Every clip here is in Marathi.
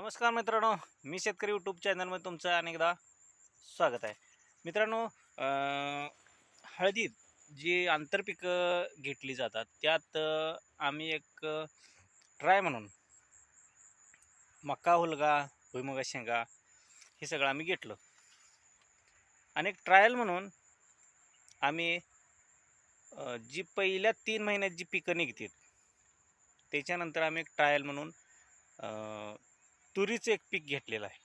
नमस्कार मित्रांनो मी शेतकरी यूट्यूब चॅनलमध्ये तुमचं अनेकदा स्वागत आहे. मित्रांनो हळदीत जी आंतरपिकं घेतली जातात त्यात आम्ही एक ट्राय म्हणून मका हुलगा भुईमुगा शेंगा हे सगळं आम्ही घेतलं. आणि एक ट्रायल म्हणून आम्ही जी पहिल्या तीन महिन्यात जी पिकं निघतील त्याच्यानंतर आम्ही एक ट्रायल म्हणून तुरीचं एक पीक घेतलेलं आहे.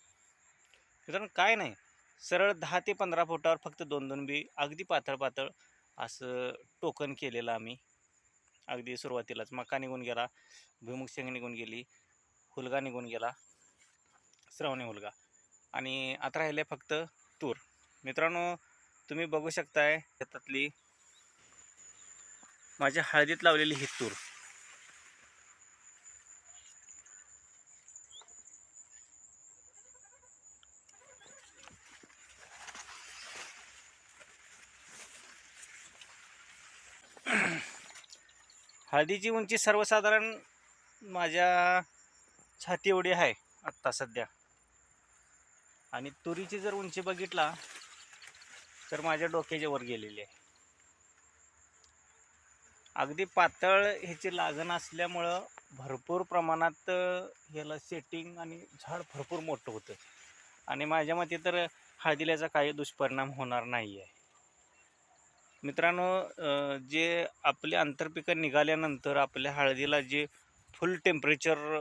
मित्रांनो काय नाही. सरळ दहा ते पंधरा फुटावर फक्त दोन दोन बी अगदी पातळ पातळ असं टोकन केलेलं आम्ही. अगदी सुरुवातीलाच. मका निघून गेला भुईमुग शेंग निघून गेली हुलगा निघून गेला श्रावणी हुलगा. आणि आता राहिले फक्त तूर. मित्रांनो तुम्ही बघू शकताय शेतातली माझ्या हळदीत लावलेली ही तूर. हळदीची उंची सर्वसाधारण माझ्या छाती एवढी आहे आत्ता सध्या. आणि तुरीची जर उंची बघितला तर माझ्या डोक्याच्या वर गेलेली आहे. अगदी पातळ ह्याची लागण असल्यामुळं भरपूर प्रमाणात ह्याला सेटिंग आणि झाड भरपूर मोठं होतं. आणि माझ्या मते तर हळदील्याचा काही दुष्परिणाम होणार नाही आहे मित्रांनो जे आपले आंतरपिकं निघाल्यानंतर आपल्या हळदीला जे फुल टेम्परेचर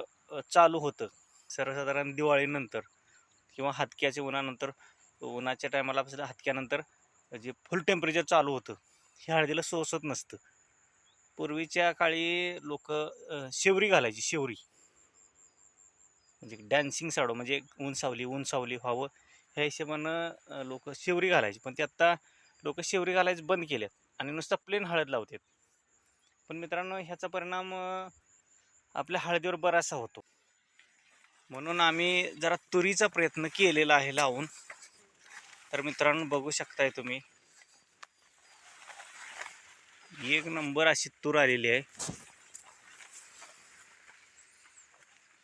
चालू होतं सर्वसाधारण दिवाळीनंतर किंवा हातक्याच्या उन्हानंतर उन्हाच्या टायमाला हातक्यानंतर जे फुल टेम्परेचर चालू होतं हे हळदीला सोसत नसतं. पूर्वीच्या काळी लोक शेवरी घालायची शेवरी. म्हणजे डॅन्सिंग साडो म्हणजे ऊन सावली ऊन सावली व्हावं ह्या हिशोबानं लोक शेवरी घालायची. पण ते आत्ता लोक शेवरी घालायचं बंद केलेत आणि नुसतं प्लेन हळद लावतात. पण मित्रांनो ह्याचा परिणाम आपल्या हळदीवर बराचसा होतो. म्हणून आम्ही जरा तुरीचा प्रयत्न केलेला आहे लावून. तर मित्रांनो बघू शकताय तुम्ही. एक नंबर अशी तूर आलेली आहे.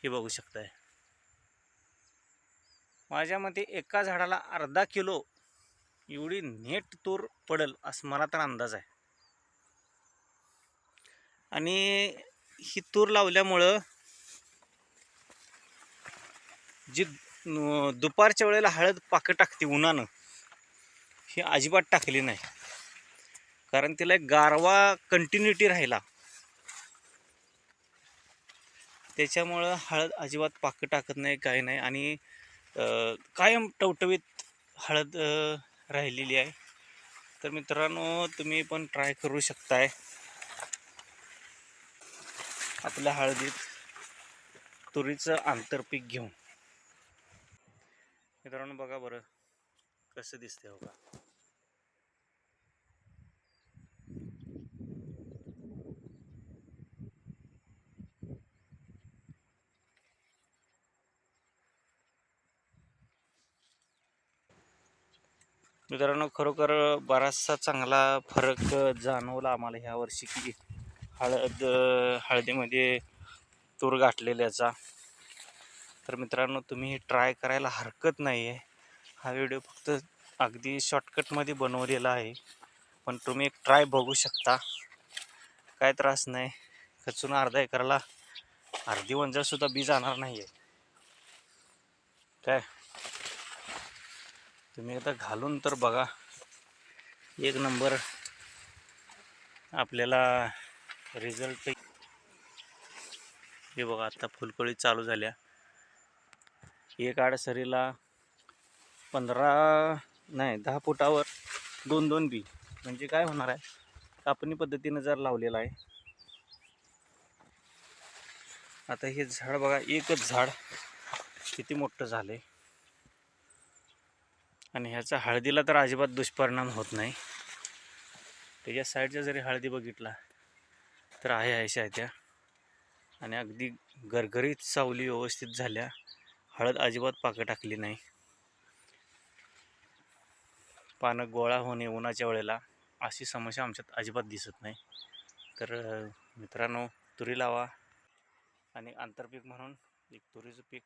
हे बघू शकताय. माझ्या मते एका झाडाला अर्धा किलो एवढी नेट तूर पडल असं मला तर अंदाज आहे. आणि ही तूर लावल्यामुळं जी दुपारच्या वेळेला हळद पाकं टाकते उन्हानं ही अजिबात टाकली नाही. कारण तिला एक गारवा कंटिन्युटी राहिला. त्याच्यामुळं हळद अजिबात पाकं टाकत नाही काही नाही. आणि कायम टवटवीत हळद राहिलेली आहे. तर मित्रांनो तुम्ही पण ट्राय करू शकताय. आपल्या हळदीत तुरीचं आंतरपीक घेऊन. मित्रांनो बघा बरं कसं दिसते हो का मित्रांनो खरोखर बराचसा चांगला फरक जाणवला आम्हाला ह्या वर्षी की हळद हळदीमध्ये तूर गाठलेल्याचा. तर मित्रांनो तुम्ही ट्राय करायला हरकत नाही आहे हा व्हिडिओ फक्त अगदी शॉर्टकटमध्ये बनवलेला आहे. पण तुम्ही एक ट्राय बघू शकता. काय त्रास नाही. खचून अर्धा एकराला अर्धी वंजासुद्धा बी जाणार नाही आहे काय? तुम्ही आता घालून तर बघा. एक नंबर आपल्याला रिझल्ट हे बघा आता फुलकळी चालू झाल्या. एक आडसरीला पंधरा नाही दहा फुटावर दोन दोन बी. म्हणजे काय होणार आहे? कापणी पद्धतीनं जर लावलेलं आहे. आता हे झाड बघा एकच झाड किती मोठं आहे आणि ह्याचा हळदीला तर अजिबात दुष्परिणाम होत नाही. त्याच्या साईडच्या जरी हळदी बघितला तर आहे अशा आहे त्या आणि अगदी गरगरीत सावली व्यवस्थित झाल्या. हळद अजिबात पाकं टाकली नाही. पानं गोळा होणे उन्हाच्या वेळेला अशी समस्या आमच्यात अजिबात दिसत नाही. तर मित्रांनो तुरी लावा आणि आंतरपीक म्हणून एक तुरीचं पीक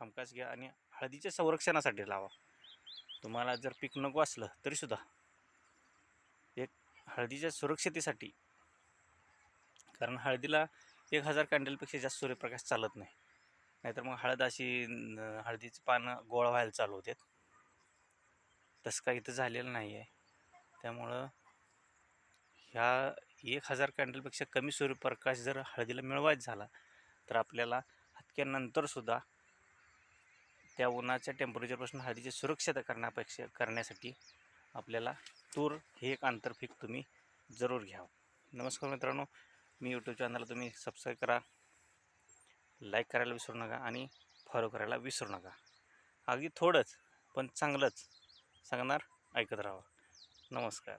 हमखास घ्या आणि हळदीच्या संरक्षणासाठी लावा. तुम्हाला जर पीक नको असलं तरीसुद्धा एक हळदीच्या सुरक्षतेसाठी कारण हळदीला एक हजार कॅन्डलपेक्षा जास्त सूर्यप्रकाश चालत नाही. नाहीतर मग हळद अशी हळदीची पानं गोळा व्हायला चालू होतात. तसं काही इथं झालेलं नाही आहे त्यामुळं ह्या एक हजार कॅन्डलपेक्षा कमी सूर्यप्रकाश जर हळदीला मिळवायचा झाला तर आपल्याला हतक्यानंतरसुद्धा त्या उन्हाच्या टेम्परेचरपासून हळदीची सुरक्षता करण्यापेक्षा करण्यासाठी आपल्याला तूर हे एक आंतरपीक तुम्ही जरूर घ्यावं नमस्कार मित्रांनो मी यूट्यूब चॅनलला तुम्ही सबस्क्राईब करा लाईक करायला विसरू नका आणि फॉलो करायला विसरू नका. अगदी थोडंच पण चांगलंच सांगणार ऐकत राहा. नमस्कार.